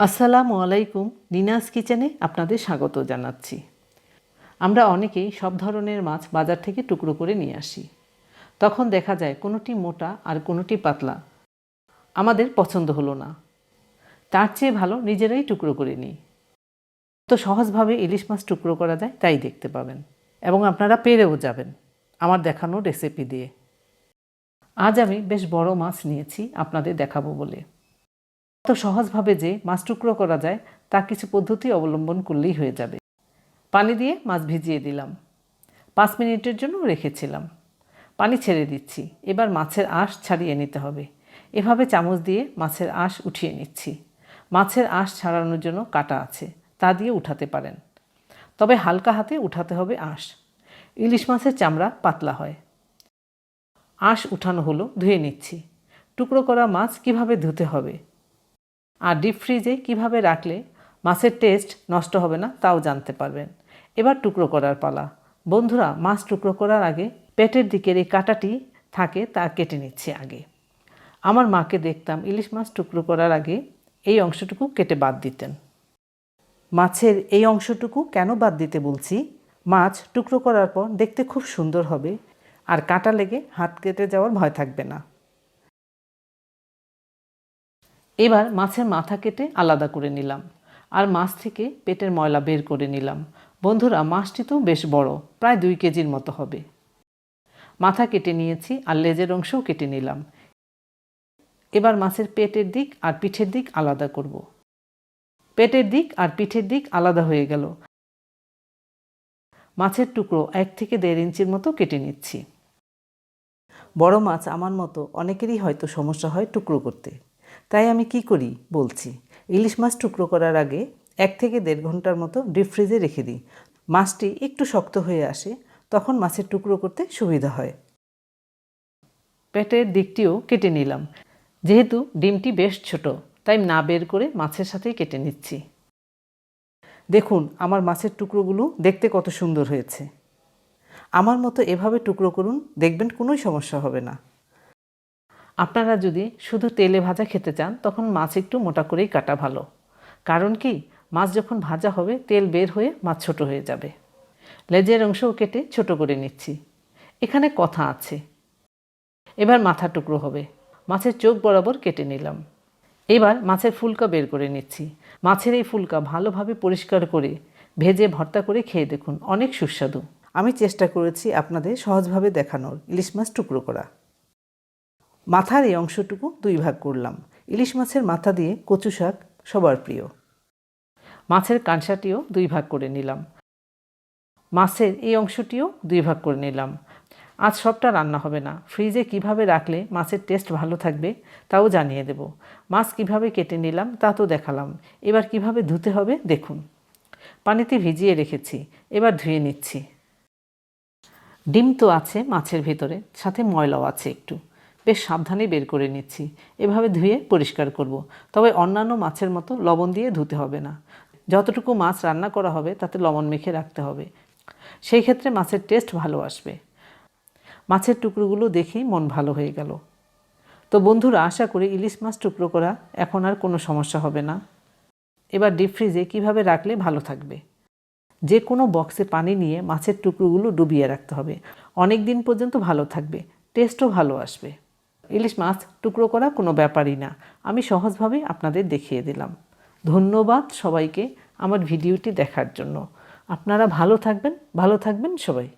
আসসালামু আলাইকুম, নিনাস কিচেনে আপনাদের স্বাগত জানাচ্ছি। আমরা অনেকেই সব ধরনের মাছ বাজার থেকে টুকরো করে নিয়ে আসি। তখন দেখা যায় কোনোটি মোটা আর কোনোটি পাতলা। আমাদের পছন্দ হলো না। তার চেয়ে ভালো নিজেরাই টুকরো করে নিই। তো সহজভাবে ইলিশ মাছ টুকরো করা যায় তাই দেখতে পাবেন। এবং আপনারা পেরেও যাবেন আমার দেখানো রেসিপি দিয়ে। আজ আমি বেশ বড় মাছ নিয়েছি আপনাদের দেখাবো বলে। এত সহজভাবে যে মাছ টুকরো করা যায়, তা কিছু পদ্ধতি অবলম্বন করলেই হয়ে যাবে। পানি দিয়ে মাছ ভিজিয়ে দিলাম। পাঁচ মিনিটের জন্য রেখেছিলাম। পানি ছেড়ে দিচ্ছি। এবার মাছের আঁশ ছাড়িয়ে নিতে হবে। এভাবে চামচ দিয়ে মাছের আঁশ উঠিয়ে নিচ্ছি। মাছের আঁশ ছাড়ানোর জন্য কাটা আছে, তা দিয়ে উঠাতে পারেন। তবে হালকা হাতে উঠাতে হবে আঁশ। ইলিশ মাছের চামড়া পাতলা হয়। আঁশ উঠানো হলো, ধুয়ে নিচ্ছি। টুকরো করা মাছ কীভাবে ধুতে হবে? আর ডিপ ফ্রিজে কীভাবে রাখলে মাছের টেস্ট নষ্ট হবে না তাও জানতে পারবেন। এবার টুকরো করার পালা। বন্ধুরা, মাছ টুকরো করার আগে পেটের দিকের এই কাটাটি থাকে তা কেটে নিচ্ছে আগে। আমার মাকে দেখতাম ইলিশ মাছ টুকরো করার আগে এই অংশটুকু কেটে বাদ দিতেন। মাছের এই অংশটুকু কেন বাদ দিতে বলছি? মাছ টুকরো করার পর দেখতে খুব সুন্দর হবে, আর কাটা লেগে হাত কেটে যাওয়ার ভয় থাকবে না। এবার মাছের মাথা কেটে আলাদা করে নিলাম, আর মাছ থেকে পেটের ময়লা বের করে নিলাম। বন্ধুরা, মাছটি তো বেশ বড়, প্রায় দুই কেজির মতো হবে। মাথা কেটে নিয়েছি আর লেজের অংশও কেটে নিলাম। এবার মাছের পেটের দিক আর পিঠের দিক আলাদা করব। পেটের দিক আর পিঠের দিক আলাদা হয়ে গেল। মাছের টুকরো এক থেকে দেড় ইঞ্চির মতো কেটে নিচ্ছি। বড় মাছ আমার মতো অনেকেরই হয়তো সমস্যা হয় টুকরো করতে। তাই আমি কি করি? বলছি, ইলিশ মাছ টুকরো করার আগে এক থেকে দেড় ঘণ্টার মতো ডিপ ফ্রিজে রেখে দিই। মাছটি একটু শক্ত হয়ে আসে, তখন মাছের টুকরো করতে সুবিধা হয়। পেটের দিকটিও কেটে নিলাম। যেহেতু ডিমটি বেশ ছোট, তাই না বের করে মাছের সাথেই কেটে নিচ্ছি। দেখুন, আমার মাছের টুকরোগুলো দেখতে কত সুন্দর হয়েছে। আমার মতো এভাবে টুকরো করুন, দেখবেন কোনোই সমস্যা হবে না। আপনারা যদি শুধু তেলে ভাজা খেতে চান, তখন মাছ একটু মোটা করেই কাটা ভালো। কারণ কি, মাছ যখন ভাজা হবে, তেল বের হয়ে মাছ ছোট হয়ে যাবে। লেজের অংশও কেটে ছোট করে নিচ্ছি। এখানে কথা আছে। এবার মাথা টুকরো হবে। মাছের চোখ বরাবর কেটে নিলাম। এবার মাছের ফুলকা বের করে নিচ্ছি। মাছের এই ফুলকা ভালোভাবে পরিষ্কার করে ভেজে ভর্তা করে খেয়ে দেখুন, অনেক সুস্বাদু। আমি চেষ্টা করেছি আপনাদের সহজভাবে দেখানোর ইলিশ মাছ টুকরো করা। মাথার এই অংশটুকু দুই ভাগ করলাম। ইলিশ মাছের মাথা দিয়ে কচু শাক সবার প্রিয়। মাছের কাঁসাটিও দুই ভাগ করে নিলাম। মাছের এই অংশটিও দুই ভাগ করে নিলাম। আজ সবটা রান্না হবে না। ফ্রিজে কীভাবে রাখলে মাছের টেস্ট ভালো থাকবে তাও জানিয়ে দেব। মাছ কীভাবে কেটে নিলাম তা তো দেখালাম। এবার কীভাবে ধুতে হবে দেখুন। পানিতে ভিজিয়ে রেখেছি। এবার ধুয়ে নিচ্ছি। ডিম তো আছে মাছের ভেতরে, সাথে ময়লাও আছে একটু। বেশ সাবধানে বের করে নিচ্ছি। এভাবে ধুয়ে পরিষ্কার করব। তবে অন্যান্য মাছের মতো লবণ দিয়ে ধুতে হবে না। যতটুকু মাছ রান্না করা হবে, তাতে লবণ মেখে রাখতে হবে। সেই ক্ষেত্রে মাছের টেস্ট ভালো আসবে। মাছের টুকরোগুলো দেখেই মন ভালো হয়ে গেল। তো বন্ধুরা, আশা করি ইলিশ মাছ টুকরো করা এখন আর কোনো সমস্যা হবে না। এবার ডিপ ফ্রিজে কীভাবে রাখলে ভালো থাকবে? যে কোনো বক্সে পানি নিয়ে মাছের টুকরোগুলো ডুবিয়ে রাখতে হবে। অনেক দিন পর্যন্ত ভালো থাকবে। টেস্টও ভালো আসবে। ইলিশ মাছ টুকরো করা কোনো ব্যাপারই না। আমি সহজভাবে আপনাদের দেখিয়ে দিলাম। ধন্যবাদ সবাইকে আমার ভিডিওটি দেখার জন্য। আপনারা ভালো থাকবেন ভালো থাকবেন সবাই।